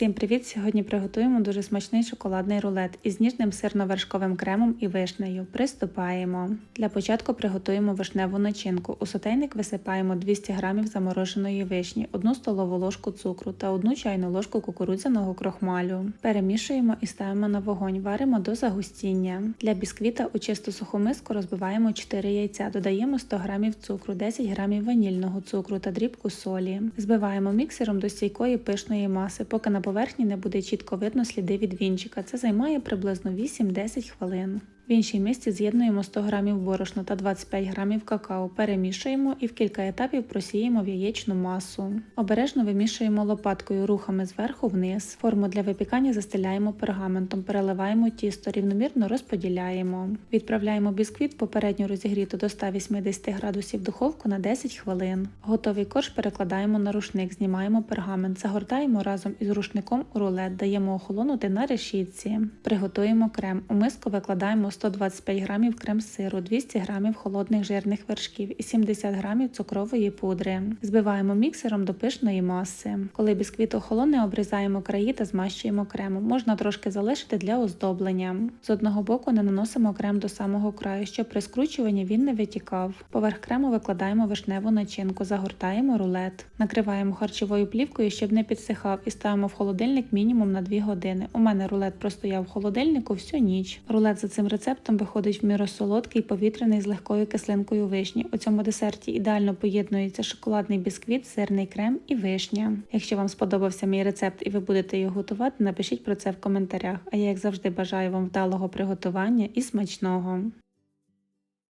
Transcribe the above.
Всім привіт! Сьогодні приготуємо дуже смачний шоколадний рулет із ніжним сирно-вершковим кремом і вишнею. Приступаємо. Для початку приготуємо вишневу начинку. У сотейник висипаємо 200 г замороженої вишні, 1 столову ложку цукру та 1 чайну ложку кукурудзяного крохмалю. Перемішуємо і ставимо на вогонь, варимо до загустіння. Для бісквіта у чисту суху миску розбиваємо 4 яйця, додаємо 100 г цукру, 10 г ванільного цукру та дрібку солі. Збиваємо міксером до стійкої пишної маси, поки на поверхні не буде чітко видно сліди від вінчика. Це займає приблизно 8-10 хвилин. В іншій мисці з'єднуємо 100 г борошна та 25 г какао, перемішуємо і в кілька етапів просіємо в яєчну масу. Обережно вимішуємо лопаткою рухами зверху вниз. Форму для випікання застеляємо пергаментом, переливаємо тісто, рівномірно розподіляємо. Відправляємо бісквіт попередньо розігріту до 180 градусів духовку на 10 хвилин. Готовий корж перекладаємо на рушник, знімаємо пергамент, загортаємо разом із рушником у рулет, даємо охолонути на решітці. Приготуємо крем. У миску викладаємо 125 г крем-сиру, 200 г холодних жирних вершків і 70 г цукрової пудри. Збиваємо міксером до пишної маси. Коли бісквіт охолоне, обрізаємо краї та змащуємо кремом. Можна трошки залишити для оздоблення. З одного боку не наносимо крем до самого краю, щоб при скручуванні він не витікав. Поверх крему викладаємо вишневу начинку, загортаємо рулет. Накриваємо харчовою плівкою, щоб не підсихав, і ставимо в холодильник мінімум на 2 години. У мене рулет простояв в холодильнику всю ніч. Рулет за цим рецептом виходить в міру солодкий, повітряний з легкою кислинкою вишні. У цьому десерті ідеально поєднується шоколадний бісквіт, сирний крем і вишня. Якщо вам сподобався мій рецепт і ви будете його готувати, напишіть про це в коментарях. А я, як завжди, бажаю вам вдалого приготування і смачного.